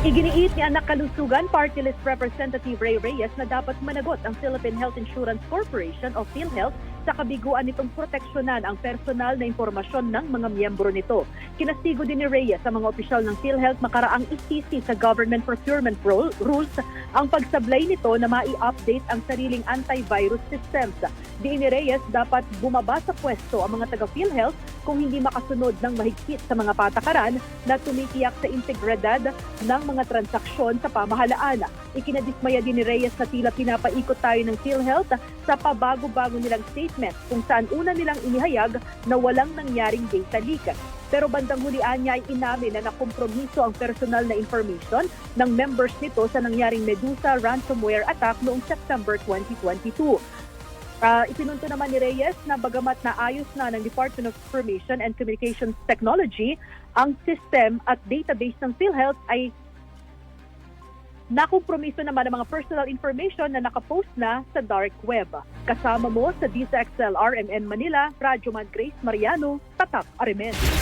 Iginiit ni anak kalusugan Party List Representative Ray Reyes na dapat managot ang Philippine Health Insurance Corporation o PhilHealth sa kabiguan nitong proteksyonan ang personal na impormasyon ng mga miyembro nito. Kinastigo din ni Reyes sa mga opisyal ng PhilHealth makaraang isisi sa government procurement rule- rules ang pagsablay nito na mai-update ang sariling antivirus systems. Di ni Reyes dapat bumaba sa pwesto ang mga taga PhilHealth kung hindi makasunod ng mahigpit sa mga patakaran na tumikiyak sa integridad ng mga transaksyon sa pamahalaan. Ikinadismaya din ni Reyes na tila pinapaikot tayo ng PhilHealth sa pabago-bago nilang statement kung saan una nilang inihayag na walang nangyaring data leak. Pero bandang hulian niya ay inamin na nakompromiso ang personal na information ng members nito sa nangyaring Medusa ransomware attack noong September 2022. Ah, ipinunto naman ni Reyes na bagamat na ayos na ng Department of Information and Communications Technology ang system at database ng PhilHealth ay nakompromiso naman ang mga personal information na nakapost na sa dark web. Kasama mo sa DISA XL RMN Manila, Radyo Man Grace Mariano, Tatak Arimen.